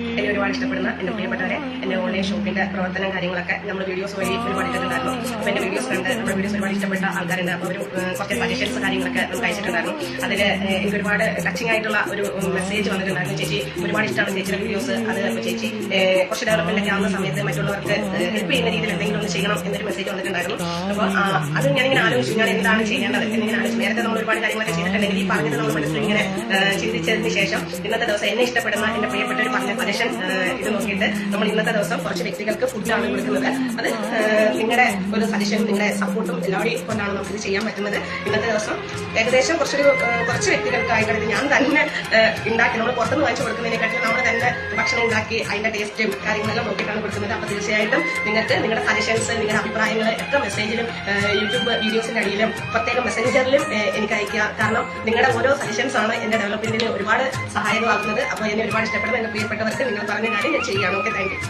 എന്നെ ഒരുപാട് ഇഷ്ടപ്പെടുന്ന എന്റെ പ്രിയപ്പെട്ടവരെ എന്റെ ഓൺലൈൻ ഷോപ്പിന്റെ പ്രവർത്തനം കാര്യങ്ങളൊക്കെ നമ്മൾ വീഡിയോസ് വഴി ഒരുപാട് ഇട്ടിട്ടുണ്ടായിരുന്നു. അപ്പൊ എന്റെ വീഡിയോസ് കണ്ട് നമ്മുടെ വീഡിയോസ് ഒരുപാട് ഇഷ്ടപ്പെട്ട ആൾക്കാരുണ്ട്. അപ്പൊ ഒരു കുറച്ച് സജഷൻസ് കാര്യങ്ങളൊക്കെ നമുക്ക് അയച്ചിട്ടുണ്ടായിരുന്നു. അതിൽ എനിക്ക് ഒരുപാട് ടച്ചിങ് ആയിട്ടുള്ള ഒരു മെസ്സേജ് വന്നിട്ടുണ്ടായിരുന്നു. ചേച്ചി ഒരുപാട് ഇഷ്ടമാണ് ചേച്ചിയുടെ വീഡിയോസ് അത് ചേച്ചി കുറച്ച് ഡെവലപ്മെന്റ് ഒക്കെ ആവുന്ന സമയത്ത് മറ്റുള്ളവർക്ക് ഹെൽപ്പ് ചെയ്യുന്ന രീതിയിൽ എന്തെങ്കിലും ഒന്ന് ചെയ്യണം എന്നൊരു മെസ്സേജ് വന്നിട്ടുണ്ടായിരുന്നു. അപ്പോൾ അത് ഞാനിങ്ങനെ ആലോചിച്ചു. ഞാൻ എന്താണ് ചെയ്യേണ്ടത് എന്നിങ്ങനെ ആലോചിച്ചു. നേരത്തെ നമ്മൾ ഒരുപാട് കാര്യങ്ങളൊക്കെ ചെയ്തിട്ടുണ്ടെങ്കിൽ ഈ പറഞ്ഞത് നമ്മൾ മനസ്സിൽ ഇങ്ങനെ ചിന്തിച്ചതിന് ശേഷം ഇന്നത്തെ ദിവസം എന്നെ ഇഷ്ടപ്പെടുന്ന എന്റെ പ്രിയപ്പെട്ടവർ സജഷൻ ഇത് നോക്കിയിട്ട് നമ്മൾ ഇന്നത്തെ ദിവസം കുറച്ച് വ്യക്തികൾക്ക് ഫുഡാണ് കൊടുക്കുന്നത്. അത് നിങ്ങളുടെ ഒരു സജഷൻ നിങ്ങളുടെ സപ്പോർട്ടും എല്ലാവരെയും കൊണ്ടാണ് നമുക്ക് ഇത് ചെയ്യാൻ പറ്റുന്നത്. ഇന്നത്തെ ദിവസം ഏകദേശം കുറച്ചൊരു കുറച്ച് വ്യക്തികൾക്കായിക്കഴിഞ്ഞ് ഞാൻ തന്നെ ഉണ്ടാക്കി നമ്മൾ പുറത്തുനിന്ന് വാങ്ങിച്ചു കൊടുക്കുന്നതിനെക്കാട്ടിലും നമ്മൾ തന്നെ ഭക്ഷണം ഉണ്ടാക്കി അതിന്റെ ടേസ്റ്റും കാര്യങ്ങളെല്ലാം നോക്കിയിട്ടാണ് കൊടുക്കുന്നത്. അപ്പൊ തീർച്ചയായിട്ടും നിങ്ങൾക്ക് നിങ്ങളുടെ സജഷൻസ് നിങ്ങളുടെ അഭിപ്രായങ്ങൾ എത്ര മെസ്സേജിലും യൂട്യൂബ് വീഡിയോസിന്റെ അടിയിലും പ്രത്യേകം മെസ്സഞ്ചറിലും എനിക്ക് അയക്കുക കാരണം നിങ്ങളുടെ ഓരോ സജഷൻസ് ആണ് എന്റെ ഡെവലപ്മെന്റിന് ഒരുപാട് സഹായകമാകുന്നത് അപ്പൊ എന്നെ ഒരുപാട് ഇഷ്ടപ്പെടുന്ന എന്റെ പ്രിയപ്പെട്ടവർക്ക് നിങ്ങൾ പറഞ്ഞ കാര്യം ഞാൻ ചെയ്യുകയാണ്. Okay thank